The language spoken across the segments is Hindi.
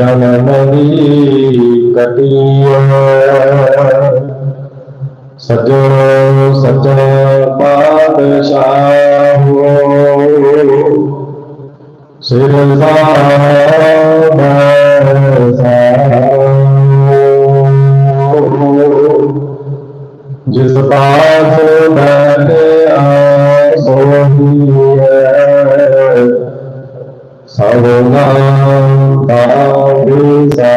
जनमनी कटिया। सजनो सजन बादशाह सिरसा जिस पास बैठे सोही है। सर्वनाम Bisa,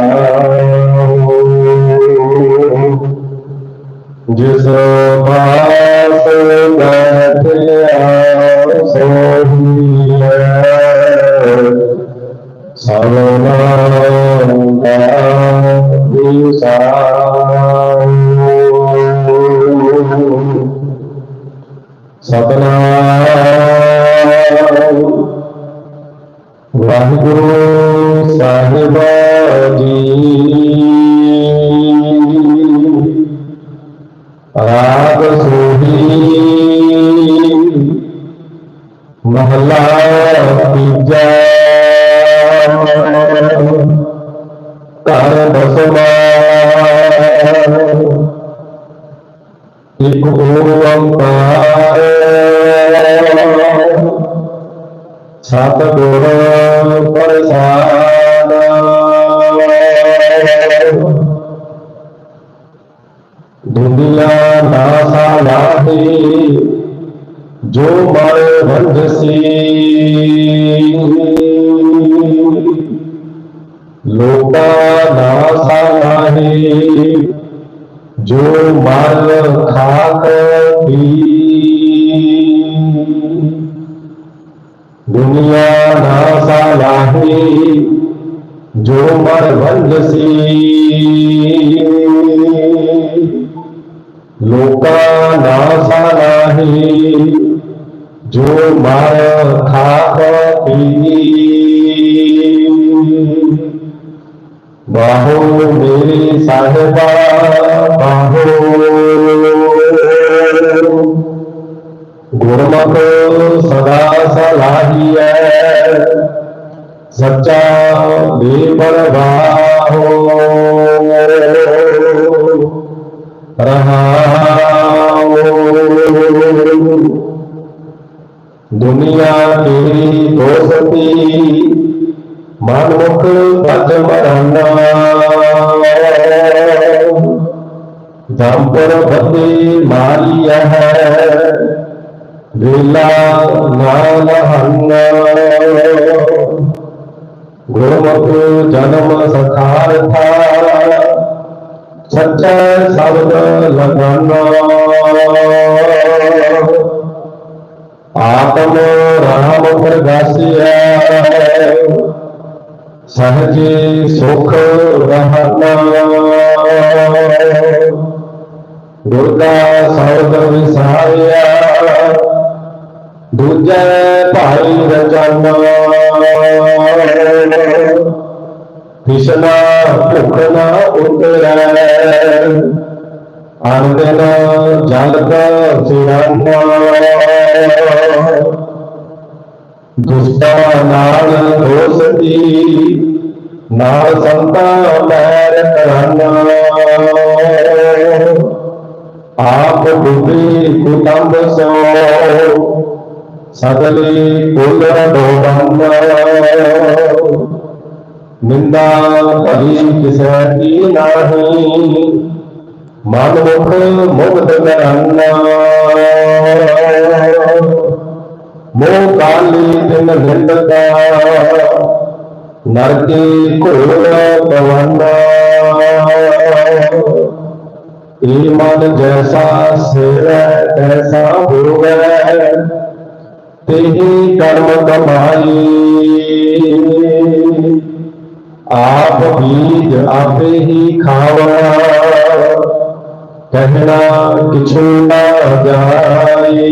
justru berhasil, tapi harusnya dia saling mengangkat. सतगुर प्रसाद दुनिया दासा लाठी जो बड़े भंडसी लोका दासा लाही जो मल खात दुनिया ना सलाहे, जो मर बंद सी। लोका ना सलाहे, जो मर खात पी बाहो मेरी साहेबा बाहो। गुरमत सदा सलाहिया सच्चा बेपरवाहो रहा दुनिया तेरी दोस्ती ਮਨ ਮੁਖ ਭਜ ਮਰਨਾ ਦੰਪਰ ਬੰਦੇ ਮਾਰੀਆ ਹੈ। ਵੇਲਾ ਨਾਮ ਹੰਨਾ ਗੁਰਮੁਖ ਜਨਮ ਸਖਾਰਥਾ ਸੱਚਾ ਸ਼ਬਦ ਲਗਾਨਾ। ਆਤਮ ਰਾਮ ਪ੍ਰਗਾਸਿਆ। सहजे सुख दुर्गा सर्व विसारिया। दूजे भाई रचन। कृष्णा भुख न उतरै। आनंद जगत सिरम्मा ਸਿਰਨਾ ਦੁਸਤਾ ਨਾਲ ਦੋਸਤੀ ਨਾਲ ਸੰਤਾ ਮੈਰ ਕਰਨਾ ਆਪ ਬੁੱਧੀ ਕੁਟੰਬ ਸੋ ਸਗਲੀ ਕੁਲ ਡੋਬੰਦ ਨਿੰਦਾ ਭਲੀ ਕਿਸੈ ਕੀ ਨਾਹੀ, ਮਨ ਮੁਖ ਮੁਗਧ ਕਰਨਾ भोगाली जैसा सिर तैसा हो गए कर्म कमाई आप बीज आप ही खावा कहना किछु ना जाए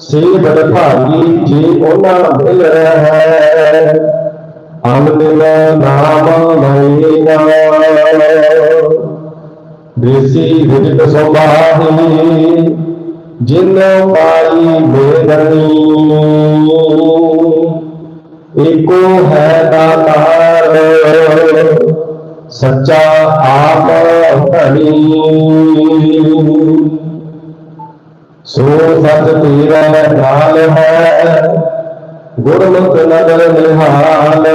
ਸਿੰਘ ਅਪਦੀ ਭਾਗੀ ਜੀ ਉਹਨਾਂ ਮਿਲ ਹੈ। ਅਮਨ ਨਾਮ ਲੈਣਾ ਦੇਸੀ ਵਿਦਿਤ ਸੁਭਾਹੀ ਜਿਨ ਪਾਈ ਬੇਦਨੀ। ਏਕੋ ਹੈ ਦਾਤਾਰ, ਸੱਚਾ ਆਪ ਧਣੀ ਸੋ ਸਤ ਤੇਰਾ ਨਾਲ ਹੈ ਗੁਰਮੁਖ ਨਦਰ ਨਿਹਾਲ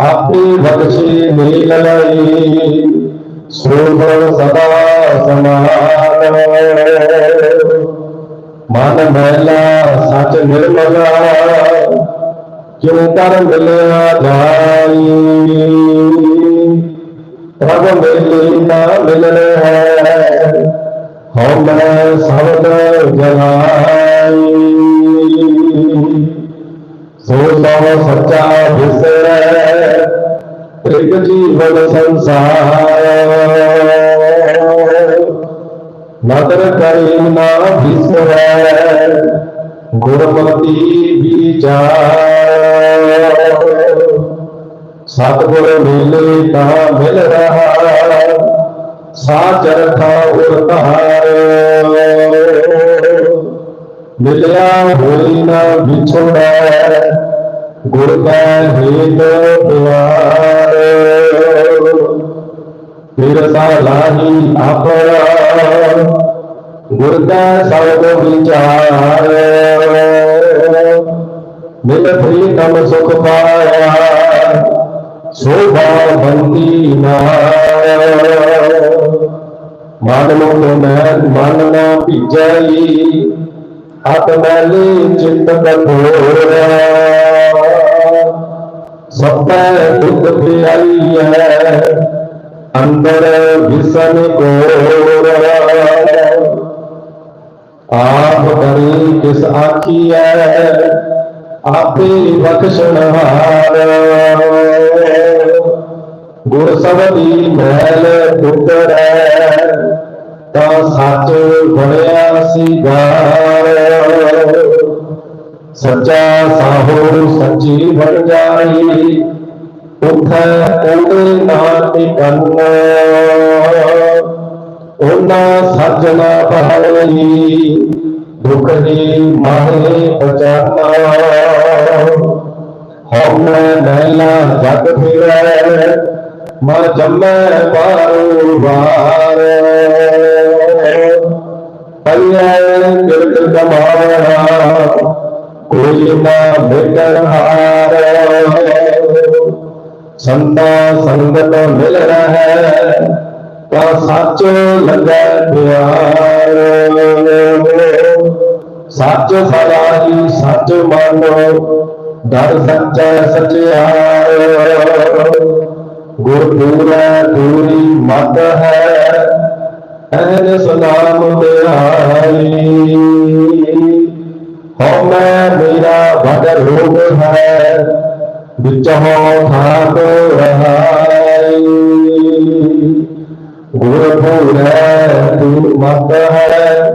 ਆਪੇ ਬਖਸ਼ੀ ਨੀਲ ਲਈ ਸੋਭ ਸਦਾ ਸਮਾਨ ਮਨ ਮੈਲਾ ਸਚ ਨਿਰਮਲਾ ਕਿਉ ਕਰ ਮਿਲਿਆ ਜਾਈ ਪ੍ਰਭ ਮੇਲੀ ਨਾ ਮਿਲਣ ਹੈ ਹਉ ਸਬਦ ਜਲਾਈ ਸੋ ਸੋ ਸੱਚਾ ਵਿਸਰੈ ਇੱਕ ਜੀਵਨ ਸੰਸਾਰ। ਨਦਰ ਕਰੇ ਨਾ ਵਿਸਰੈ ਗੁਰਮਤੀ ਵਿਚਾਰ। ਸਤਿਗੁਰ ਮਿਲੇ ਤਾਂ ਮਿਲ ਰਹਾ। साचर था उरतार मिलया होई न बिछोड़ा गुड़ का हेत प्यार फिरता लाही अपना गुड़ का सब विचार। मिल प्रीतम सुख पाया। शोभावंती मानवों मन मैं मानना पिजाई आत्मले चित्त कठोर। सब दुख है, अंदर भीषण को आप करे किस आखिया ਆਪੇ ਬਖਸ਼ਣ ਹਾਰ। ਗੁਰ ਸਬਦੀ ਮੈਲ ਉਤਰੈ ਤਾਂ ਸੱਚ ਬਣਿਆ ਸਿਗਾਰ। ਸੱਚਾ ਸਾਹੋ ਸੱਚੀ ਬਣ ਜਾਈ, ਉਠੈ ਉਹਦੇ ਨਾਲ ਟਿਕਨ ਉਹਨਾਂ ਸੱਜਣਾ ਭਾਈ दुखड़ी माहे बचाना नैना जग माँ पारू बार पल्ले कोई ना हार। संता संगत मिल रहे, का सच लगे प्यार। सच फलाही सच मानो दर संचय सचिहार गुर पूरा दूरी मत है एन सुनाम बिहारी हो मैं मेरा भग रोग है बिचहो खाप रहाई। गुर दूर मत है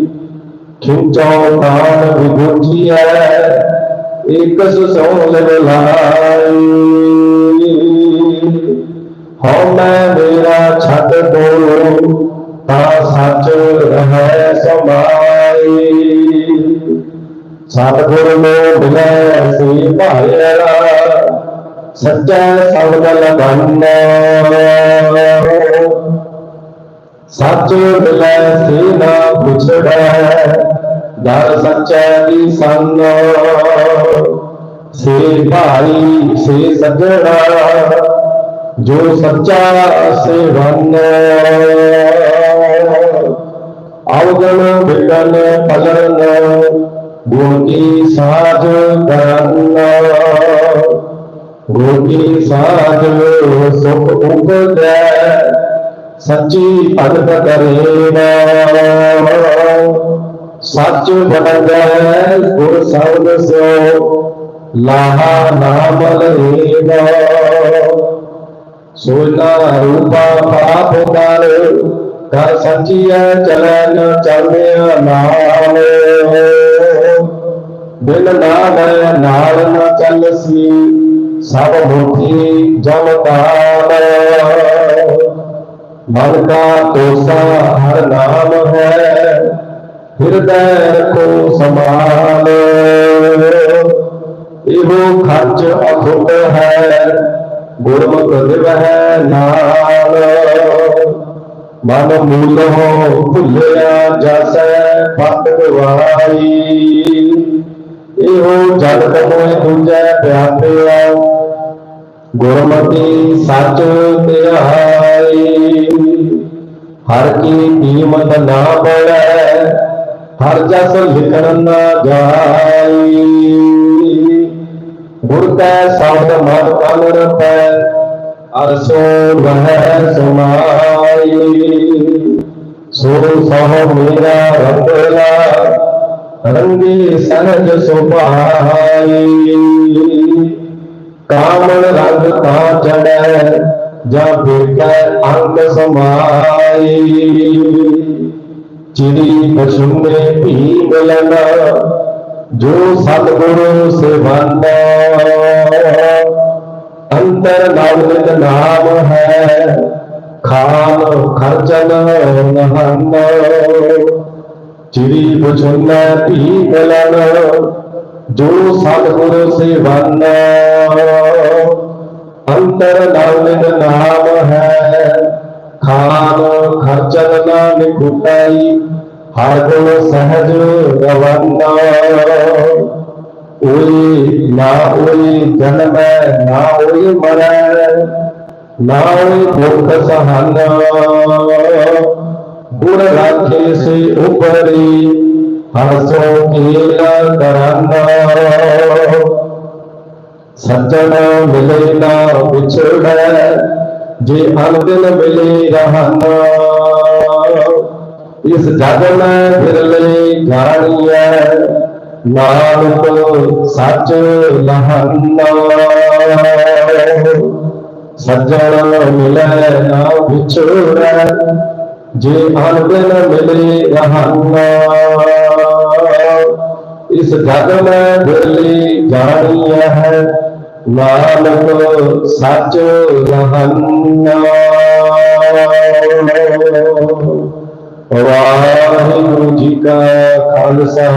ਵਿਚਹੁ ਆਪ ਗਵਾਈ ਖਿੰਚੋ ਪ੍ਰਾਨ ਲਾਈ ਹਉ ਮੈਂ ਮੇਰਾ ਛੱਡ ਦੋ ਤਾਂ ਸੱਚ ਰਹਿ ਸਮਾਈ ਸਤਿਗੁਰ ਨੂੰ ਬਿਨੈ ਸੀ ਭਾਇਆ ਸੱਚਾ ਸਬਦ ਲਗੰਨਾ ਸੱਚ ਮਿਲੈ ਸੇ ਨਾ ਵਿਛੜੈ ਦਰ ਸੱਚੈ ਦੀ ਸੰਗ? ਸੇ ਭਾਈ ਸੇ ਸਜਣਾ, ਜੋ ਸੱਚਾ ਸੇ ਵੰਨ ਅਵਗਣ ਬਿਗਨ ਪਲਨ ਗੁਣ ਕੀ ਸਾਜ ਕਰਨ। ਗੁਣ ਕੀ ਸਾਜ ਸੁਖ ਉਪਜੈ ਸੱਚੀ ਭਗਤ ਕਰੇਗਾ ਸੱਚ ਬਣਗੈ ਗੁਰ ਸਬਦ ਸਿਓ ਲਾਹਾ ਨਾਮ ਲਏਗਾ ਸੋਨਾ ਰੂਪਾ ਪਾਪ ਕਰ ਕਰ ਸੱਚੀਐ ਚਲੈ ਨ ਨਾਮ। ਬਿਨ ਨਾਮ ਨਾਲ ਨ ਚੱਲਸੀ ਸਭ ਮੁਖੀ ਜਮ ਕਾਲ। ਮਨ का तोसा हर नाम है हृदय रखो संभाल इहो खर्च अखुट है गुरमुख दिव है नाल मन मूल हो भुलिया जसै पत गवाई इहो जगत मोह दूजै प्यापिया ਗੁਰਮਤਿ ਸੱਚ ਧਿਆਈ ਹਰ ਕੀ ਕੀਮਤ ਨਾ ਬੜੈ ਹਰ ਜਸ ਲਿਖਣ ਨਾ ਜਾਈ ਗੁਰ ਕੈ ਸ਼ਬਦ ਮਨ ਕਨ ਰਪੈ ਅਰਸੋ ਰਹਿ ਸਮਾਈ ਸੋ ਸਹ ਮੇਰਾ ਰੰਗਲਾ ਰੰਗੀ ਸਨਜ ਸੁਭਾਈ कामन रंग ता चढ़े जा जब अंग समाई। चिड़ी पशु पशुने भी बलना जो सतगुरु सेवन अंतर नामित नाम है, खान खर्चन नहाना चिड़ी पशु पशुने भी बलना जो सतगुरु सेवन अंतर नामिन नाम है। खान खर्चन न निकुटाई हर गुण सहज रवन्ना ओई ना उई जन्म, ना उई मर ना उई दुख सहन। गुण राखे से उपरी। हसो नीला तरंग सज्जन मिले ना बिछड़े जे अंतिम मिले रहना इस जग में फिर ले घानी सच लहना सज्जन मिले ना बिछड़े जे अंतिम मिले रहना ਇਸ ਜਗ ਮੈਂ ਬਿਰਲੀ ਜਾਣੀਐ ਹੈ। ਨਾਨਕ ਸੱਚ ਰਹੰਨਾ ਵਾਹਿਗੁਰੂ ਜੀ ਕਾ ਖਾਲਸਾ।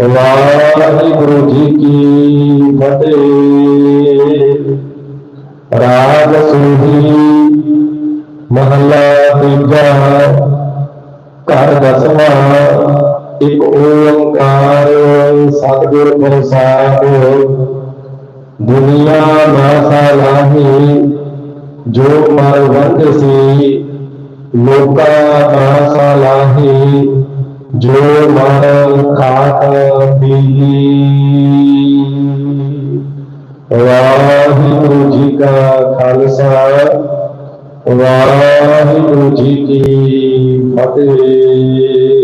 ਵਾਹਿਗੁਰੂ ਜੀ ਕੀ ਫਤਿਹ। ਰਾਗ ਸੁਹੀ ਮਹਲਾ ਤੀਜਾ ਘਰ ਦਸਵਾਂ ਇੱਕ ਓੰਕਾਰ ਸਤਿਗੁਰ ਪ੍ਰਸਾਦ ਦੁਨੀਆ ਨਾ ਸਲਾਹੀ ਜੋ ਮਰ ਵੰਦ ਸੀ ਲੋਕਾ ਨਾ ਸਲਾਹੀ ਜੋ ਮਰ ਖਾਕ ਪੀ ਵਾਹਿਗੁਰੂ ਜੀ ਕਾ ਖਾਲਸਾ ਵਾਹਿਗੁਰੂ ਜੀ ਕੀ ਫਤਿਹ